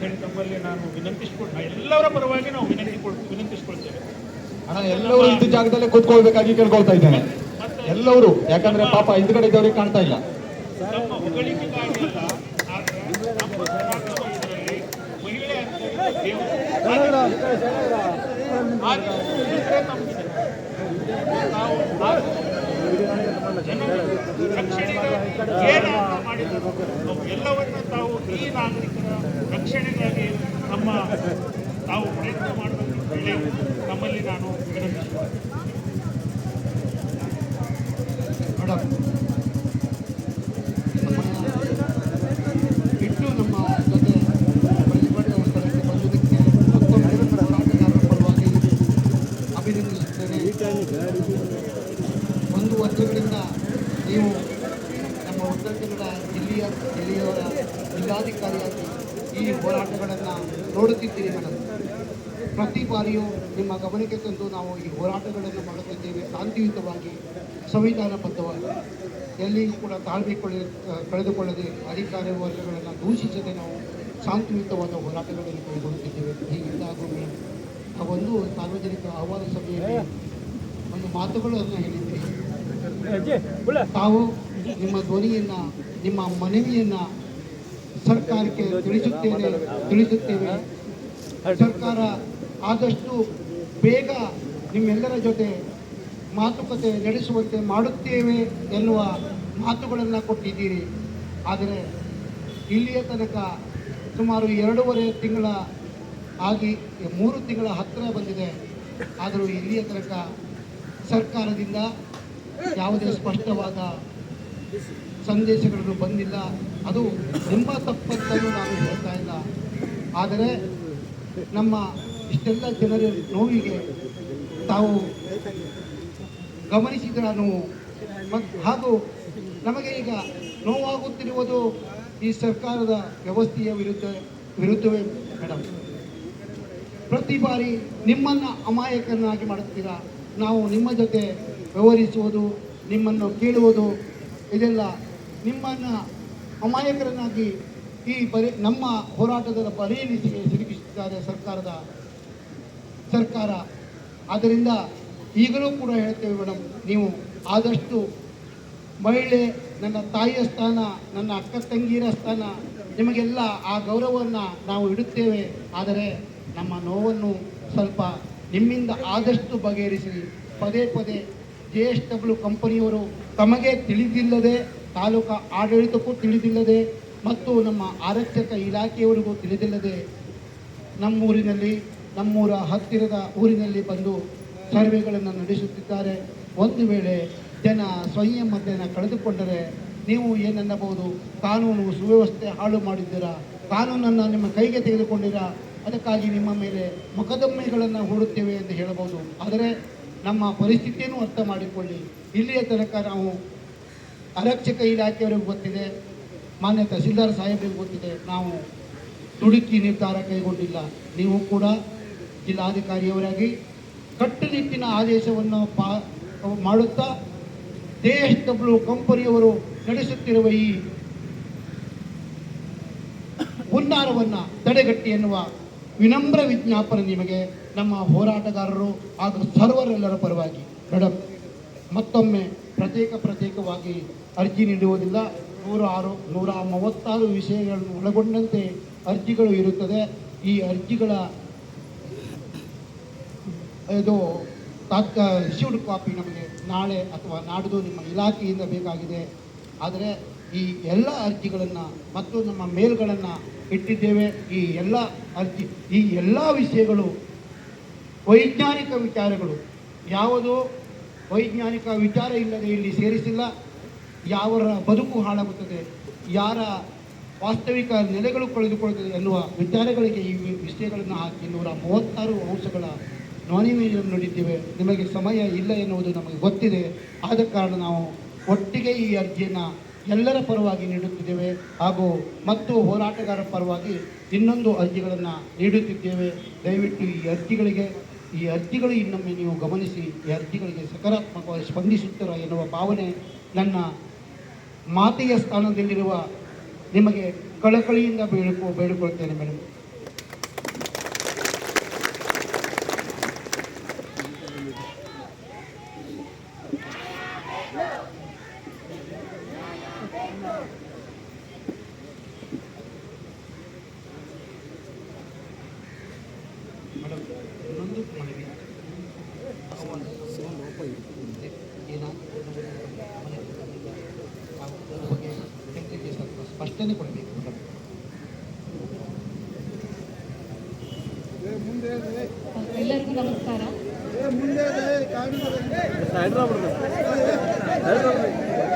ಹೇಳಿ ತಮ್ಮಲ್ಲಿ ನಾನು ವಿನಂತಿಸ್ಕೊಳ್ ಎಲ್ಲರ ಪರವಾಗಿ ನಾವು ವಿನಂತಿ ವಿನಂತಿಸ್ಕೊಳ್ತೇವೆ ಎಲ್ಲರೂ ಇದ್ದ ಜಾಗದಲ್ಲೇ ಕೂತ್ಕೊಳ್ಬೇಕಾಗಿ ಕೇಳ್ಕೊಳ್ತಾ ಇದ್ದೇನೆ ಎಲ್ಲವರು ಯಾಕಂದ್ರೆ ಪಾಪ ಹಿಂದ್ಗಡೆ ಇದ್ದವ್ರಿಗೆ ಕಾಣ್ತಾ ಇಲ್ಲ ನಮ್ಮ ಹೊಗಳಿಕೆಗಾಗಿ ಅಲ್ಲ ಆದ್ರೆ ನಮ್ಮ ಕರ್ನಾಟಕದ ಇದರಲ್ಲಿ ಮಹಿಳೆ ಅಂತ ಹೇಳಿದ್ರೆ ದೇವರು. ಆ ರೀತಿ ನಮ್ಗಿದೆ. ನಾವು ಆ ಜನರ ರಕ್ಷಣೆಗಾಗಿ ಏನಾದ್ರು ಎಲ್ಲವನ್ನ ತಾವು ಈ ನಾಗರಿಕರ ರಕ್ಷಣೆಗಾಗಿ ನಮ್ಮ ತಾವು ಪ್ರಯತ್ನ ಮಾಡಬೇಕು ಹೇಳಿ ನಮ್ಮಲ್ಲಿ ನಾನು ವಿನಂತಿಸುತ್ತೇನೆ ಒಂದು ವರ್ಷಗಳಿಂದ ನೀವು ಜಿಲ್ಲೆಯ ಜಿಲ್ಲೆಯವರ ಜಿಲ್ಲಾಧಿಕಾರಿಯಾಗಿ ಈ ಹೋರಾಟಗಳನ್ನು ನೋಡುತ್ತಿದ್ದೀರಿ ಮೇಡಮ್ ಪ್ರತಿ ಬಾರಿಯೂ ನಿಮ್ಮ ಗಮನಕ್ಕೆ ತಂದು ನಾವು ಈ ಹೋರಾಟಗಳನ್ನು ಮಾಡುತ್ತಿದ್ದೇವೆ. ಶಾಂತಿಯುತವಾಗಿ ಸಂವಿಧಾನಬದ್ಧವಾಗಿ. ಎಲ್ಲಿಯೂ ಕೂಡ ತಾಳ್ಮೆ ಕೊಳ್ಳಿ ಕಳೆದುಕೊಳ್ಳದೆ ಅಧಿಕಾರ ವರ್ಗಗಳನ್ನು ದೂಷಿಸದೆ ನಾವು ಶಾಂತಿಯುತವಾದ ಹೋರಾಟಗಳನ್ನು ಕೈಗೊಳ್ಳುತ್ತಿದ್ದೇವೆ. ಹೀಗಿದ್ದಾಗೂ ಮೇಡಮ್ ಒಂದು ಸಾರ್ವಜನಿಕ ಆಹ್ವಾನ ಸಭೆಯಲ್ಲಿ ಒಂದು ಮಾತುಗಳನ್ನು ಹೇಳಿದ್ದೀವಿ ತಾವು ನಿಮ್ಮ ಧ್ವನಿಯನ್ನ, ನಿಮ್ಮ ಮನವಿಯನ್ನ ಸರ್ಕಾರಕ್ಕೆ ತಿಳಿಸುತ್ತೇನೆ, ತಿಳಿಸುತ್ತೇವೆ. ಸರ್ಕಾರ ಆದಷ್ಟು ಬೇಗ ನಿಮ್ಮೆಲ್ಲರ ಜೊತೆ ಮಾತುಕತೆ ನಡೆಸುವಂತೆ ಮಾಡುತ್ತೇವೆ ಎನ್ನುವ ಮಾತುಗಳನ್ನು ಕೊಟ್ಟಿದ್ದೀರಿ. ಆದರೆ ಇಲ್ಲಿಯ ತನಕ ಸುಮಾರು ಎರಡೂವರೆ ತಿಂಗಳ ಆಗಿ, ಮೂರು ತಿಂಗಳ ಹತ್ತಿರ ಬಂದಿದೆ. ಆದರೂ ಇಲ್ಲಿಯ ತನಕ ಸರ್ಕಾರದಿಂದ ಯಾವುದೇ ಸ್ಪಷ್ಟವಾದ ಸಂದೇಶಗಳು ಬಂದಿಲ್ಲ. ಅದು ನಿಮ್ಮ ತಪ್ಪಂತಲೂ ನಾನು ಹೇಳ್ತಾ ಇಲ್ಲ. ಆದರೆ ನಮ್ಮ ಇಷ್ಟೆಲ್ಲ ಜನರ ನೋವಿಗೆ ತಾವು ಗಮನಿಸಿದ ನೋವು ಹಾಗೂ ನಮಗೆ ಈಗ ನೋವಾಗುತ್ತಿರುವುದು ಈ ಸರ್ಕಾರದ ವ್ಯವಸ್ಥೆಯ ವಿರುದ್ಧ, ವಿರುದ್ಧವೇ ಮೇಡಮ್. ಪ್ರತಿ ಬಾರಿ ನಿಮ್ಮನ್ನು ಅಮಾಯಕರನ್ನಾಗಿ ಮಾಡುತ್ತೀರಾ? ನಾವು ನಿಮ್ಮ ಜೊತೆ ವ್ಯವಹರಿಸುವುದು, ನಿಮ್ಮನ್ನು ಕೇಳುವುದು ಇದೆಲ್ಲ ನಿಮ್ಮನ್ನು ಅಮಾಯಕರನ್ನಾಗಿ ಈ ಬರಿ ನಮ್ಮ ಹೋರಾಟದ ಬರೆಯಲ್ಲಿ ಸಿಲುಕಿಸುತ್ತಿದ್ದಾರೆ ಸರ್ಕಾರದ, ಸರ್ಕಾರ. ಆದ್ದರಿಂದ ಈಗಲೂ ಕೂಡ ಹೇಳ್ತೇವೆ ಮೇಡಮ್ ನೀವು ಆದಷ್ಟು ಮಹಿಳೆ, ನನ್ನ ತಾಯಿಯ ಸ್ಥಾನ, ನನ್ನ ಅಕ್ಕ ತಂಗಿಯರ ಸ್ಥಾನ, ನಿಮಗೆಲ್ಲ ಆ ಗೌರವವನ್ನು ನಾವು ಇಡುತ್ತೇವೆ. ಆದರೆ ನಮ್ಮ ನೋವನ್ನು ಸ್ವಲ್ಪ ನಿಮ್ಮಿಂದ ಆದಷ್ಟು ಬಗೆಹರಿಸಿ, ಪದೇ ಪದೇ ಜೆ ಎಸ್ ಡಬ್ಲ್ಯೂ ಕಂಪನಿಯವರು ತಮಗೆ ತಿಳಿದಿಲ್ಲದೆ ತಾಲೂಕು ಆಡಳಿತಕ್ಕೂ ತಿಳಿದಿಲ್ಲದೆ ಮತ್ತು ನಮ್ಮ ಆರಕ್ಷಕ ಇಲಾಖೆಯವರಿಗೂ ತಿಳಿದಿಲ್ಲದೆ ನಮ್ಮೂರಿನಲ್ಲಿ, ನಮ್ಮೂರ ಹತ್ತಿರದ ಊರಿನಲ್ಲಿ ಬಂದು ಸರ್ವೆಗಳನ್ನು ನಡೆಸುತ್ತಿದ್ದಾರೆ. ಒಂದು ವೇಳೆ ಜನ ಸಂಯಮತೆಯನ್ನು ಕಳೆದುಕೊಂಡರೆ ನೀವು ಏನನ್ನಬಹುದು? ಕಾನೂನು ಸುವ್ಯವಸ್ಥೆ ಹಾಳು ಮಾಡಿದ್ದೀರಾ? ಕಾನೂನನ್ನು ನಿಮ್ಮ ಕೈಗೆ ತೆಗೆದುಕೊಂಡಿರಾ? ಅದಕ್ಕಾಗಿ ನಿಮ್ಮ ಮೇಲೆ ಮೊಕದ್ದಮೆಗಳನ್ನು ಹೂಡುತ್ತೇವೆ ಎಂದು ಹೇಳಬಹುದು. ಆದರೆ ನಮ್ಮ ಪರಿಸ್ಥಿತಿಯನ್ನು ಅರ್ಥ ಮಾಡಿಕೊಳ್ಳಿ. ಇಲ್ಲಿಯ ತನಕ ನಾವು ಅರಕ್ಷಕ ಇಲಾಖೆಯವರಿಗೆ ಗೊತ್ತಿದೆ, ಮಾನ್ಯ ತಹಸೀಲ್ದಾರ್ ಸಾಹೇಬರಿಗೆ ಗೊತ್ತಿದೆ, ನಾವು ತುಡುಕಿ ನಿರ್ಧಾರ ಕೈಗೊಂಡಿಲ್ಲ. ನೀವು ಕೂಡ ಜಿಲ್ಲಾಧಿಕಾರಿಯವರಾಗಿ ಕಟ್ಟುನಿಟ್ಟಿನ ಆದೇಶವನ್ನು ಪಾ, ಮಾಡುತ್ತಾ ಡಬ್ಲ್ಯೂ ಕಂಪನಿಯವರು ನಡೆಸುತ್ತಿರುವ ಈ ಹುನ್ನಾರವನ್ನು ತಡೆಗಟ್ಟಿ ಎನ್ನುವ ವಿನಮ್ರ ವಿಜ್ಞಾಪನೆ ನಿಮಗೆ ನಮ್ಮ ಹೋರಾಟಗಾರರು ಹಾಗೂ ಸರ್ವರೆಲ್ಲರ ಪರವಾಗಿ. ಮೇಡಮ್ ಮತ್ತೊಮ್ಮೆ ಪ್ರತ್ಯೇಕ ಪ್ರತ್ಯೇಕವಾಗಿ ಅರ್ಜಿ ನೀಡುವುದಿಲ್ಲ. ನೂರ ಆರು, ನೂರ ಮೂವತ್ತಾರು ವಿಷಯಗಳನ್ನು ಒಳಗೊಂಡಂತೆ ಅರ್ಜಿಗಳು ಇರುತ್ತದೆ. ಈ ಅರ್ಜಿಗಳ ಇದು ತಾತ್ಕ ಇಶ್ಯೂಡ್ ಕಾಪಿ ನಮಗೆ ನಾಳೆ ಅಥವಾ ನಾಡಿದ್ದು ನಿಮ್ಮ ಇಲಾಖೆಯಿಂದ ಬೇಕಾಗಿದೆ. ಆದರೆ ಈ ಎಲ್ಲ ಅರ್ಜಿಗಳನ್ನು ಮತ್ತು ನಮ್ಮ ಮೇಲ್ಗಳನ್ನು ಇಟ್ಟಿದ್ದೇವೆ. ಈ ಎಲ್ಲ ಅರ್ಜಿ, ಈ ಎಲ್ಲ ವಿಷಯಗಳು ವೈಜ್ಞಾನಿಕ ವಿಚಾರಗಳು. ಯಾವುದು ವೈಜ್ಞಾನಿಕ ವಿಚಾರ ಇಲ್ಲದೆ ಇಲ್ಲಿ ಸೇರಿಸಿಲ್ಲ. ಯಾವರ ಬದುಕು ಹಾಳಾಗುತ್ತದೆ, ಯಾರ ವಾಸ್ತವಿಕ ನೆಲೆಗಳು ಕಳೆದುಕೊಳ್ಳುತ್ತದೆ ಎನ್ನುವ ವಿಚಾರಗಳಿಗೆ ಈ ವಿಷಯಗಳನ್ನು ಹಾಕಿ ನೂರ ಮೂವತ್ತಾರು ಅಂಶಗಳ ನಾನಿಮೇಜನ್ನು ನೀಡಿದ್ದೇವೆ. ನಿಮಗೆ ಸಮಯ ಇಲ್ಲ ಎನ್ನುವುದು ನಮಗೆ ಗೊತ್ತಿದೆ. ಆದ ಕಾರಣ ನಾವು ಒಟ್ಟಿಗೆ ಈ ಅರ್ಜಿಯನ್ನು ಎಲ್ಲರ ಪರವಾಗಿ ನೀಡುತ್ತಿದ್ದೇವೆ ಹಾಗೂ ಮತ್ತು ಹೋರಾಟಗಾರರ ಪರವಾಗಿ ಇನ್ನೊಂದು ಅರ್ಜಿಗಳನ್ನು ನೀಡುತ್ತಿದ್ದೇವೆ. ದಯವಿಟ್ಟು ಈ ಅರ್ಜಿಗಳಿಗೆ, ಈ ಅರ್ಜಿಗಳು ಇನ್ನೊಮ್ಮೆ ನೀವು ಗಮನಿಸಿ, ಈ ಅರ್ಜಿಗಳಿಗೆ ಸಕಾರಾತ್ಮಕವಾಗಿ ಸ್ಪಂದಿಸುತ್ತೀರಾ ಎನ್ನುವ ಭಾವನೆ ನನ್ನ ಮಾತೆಯ ಸ್ಥಾನದಲ್ಲಿರುವ ನಿಮಗೆ ಕಳಕಳಿಯಿಂದ ಬೇಡಿಕೊ ಬೇಡಿಕೊಳ್ತೇನೆ ಮೇಡಮ್ ಸ್ವಲ್ಪ ಸ್ಪಷ್ಟನೆ ಕೊಡಬೇಕು ಎಲ್ಲರಿಗೂ ನಮಸ್ಕಾರ ಹೈದ್ರಾಬಾದ್